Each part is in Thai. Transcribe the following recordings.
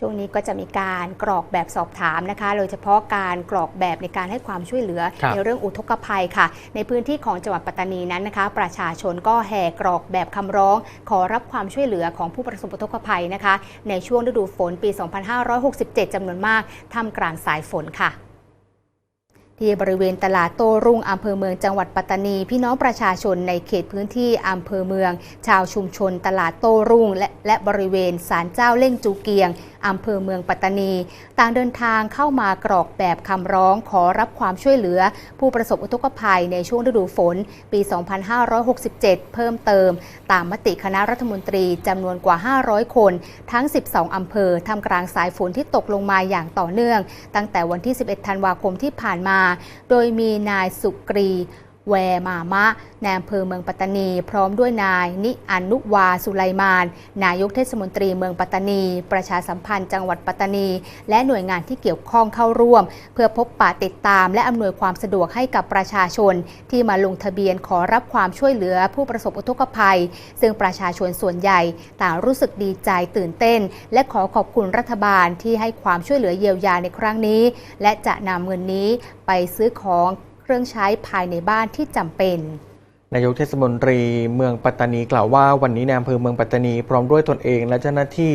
ช่วงนี้ก็จะมีการกรอกแบบสอบถามนะคะ โดยเฉพาะการกรอกแบบในการให้ความช่วยเหลือครับในเรื่องอุทกภัยค่ะ ในพื้นที่ของจังหวัดปัตตานีนั้นนะคะ ประชาชนก็แห่กรอกแบบคำร้อง ขอรับความช่วยเหลือของผู้ประสบอุทกภัยนะคะ ในช่วงฤดูฝนปี 2567 จำนวนมากท่ามกลางสายฝนค่ะ ที่บริเวณตลาดโตรุ่งอำเภอเมืองจังหวัดปัตตานี พี่น้องประชาชนในเขตพื้นที่อำเภอเมือง ชาวชุมชนตลาดโตรุ่ง และและบริเวณศาลเจ้าเล่งจูเกียงอำเภอเมืองปัตตานี ต่างเดินทางเข้ามากรอกแบบคำร้องขอรับความช่วยเหลือ ผู้ประสบอุทกภัยในช่วงฤดูฝน ปี 2567 เพิ่มเติม ตามมติคณะรัฐมนตรีจำนวนกว่า 500 คน ทั้ง 12 อำเภอทำกลางสายฝนที่ตกลงมาอย่างต่อเนื่อง ตั้งแต่วันที่ 11 ธันวาคมที่ผ่านมาโดยมีนายสุกรี แวมามะนายอำเภอเมืองปัตตานี พร้อมด้วยนาย นิอนุวาสุไลมาน นายกเทศมนตรีเมืองปัตตานี ประชาสัมพันธ์จังหวัดปัตตานี และหน่วยงานที่เกี่ยวข้องเข้าร่วม เพื่อพบปะติดตาม และอำนวยความสะดวกให้กับประชาชน ที่มาลงทะเบียนขอรับความช่วยเหลือผู้ประสบอุทกภัย ซึ่งประชาชนส่วนใหญ่ต่างรู้สึกดีใจตื่นเต้น และขอขอบคุณรัฐบาลที่ให้ความช่วยเหลือเยียวยาในครั้งนี้ และจะนำเงินนี้ไปซื้อของ เครื่องใช้ภายในบ้านที่จำเป็นนายกเทศมนตรีเมืองปัตตานีกล่าวว่าวันนี้ในอำเภอเมืองปัตตานีพร้อมด้วยตนเองและเจ้าหน้าที่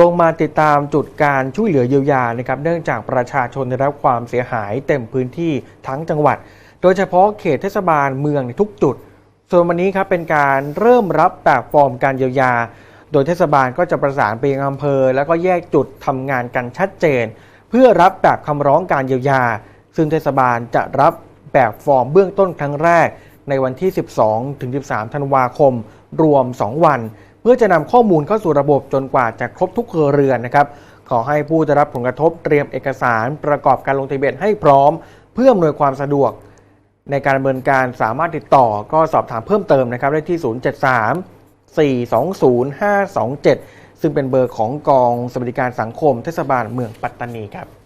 ลงมาติดตามจุดการช่วยเหลือเยียวยานะครับเนื่องจากประชาชนได้รับความเสียหายเต็มพื้นที่ทั้งจังหวัด โดยเฉพาะเขตเทศบาลเมืองในทุกจุด ส่วนวันนี้ครับเป็นการเริ่มรับแบบฟอร์มการเยียวยา โดยเทศบาลก็จะประสานไปยังอำเภอ แล้วก็แยกจุดทำงานกันชัดเจน เพื่อรับแบบคำร้องการเยียวยา ซึ่งเทศบาลจะรับ แบบฟอร์มเบื้องต้นครั้งแรก ในวันที่ 12 ถึง 13 ธันวาคม รวม 2 วัน เพื่อจะนำข้อมูลเข้าสู่ระบบจนกว่าจะครบทุกเครัวเรือนนะครับ ขอให้ผู้ได้รับผลกระทบเตรียมเอกสารประกอบการลงทะเบียนให้พร้อม เพื่ออำนวยความสะดวก ในการดำเนินการสามารถติดต่อก็สอบถามเพิ่มเติมนะครับได้ที่ 073 420 527 ซึ่งเป็นเบอร์ของกองสวัสดิการสังคมเทศบาลเมืองปัตตานีครับ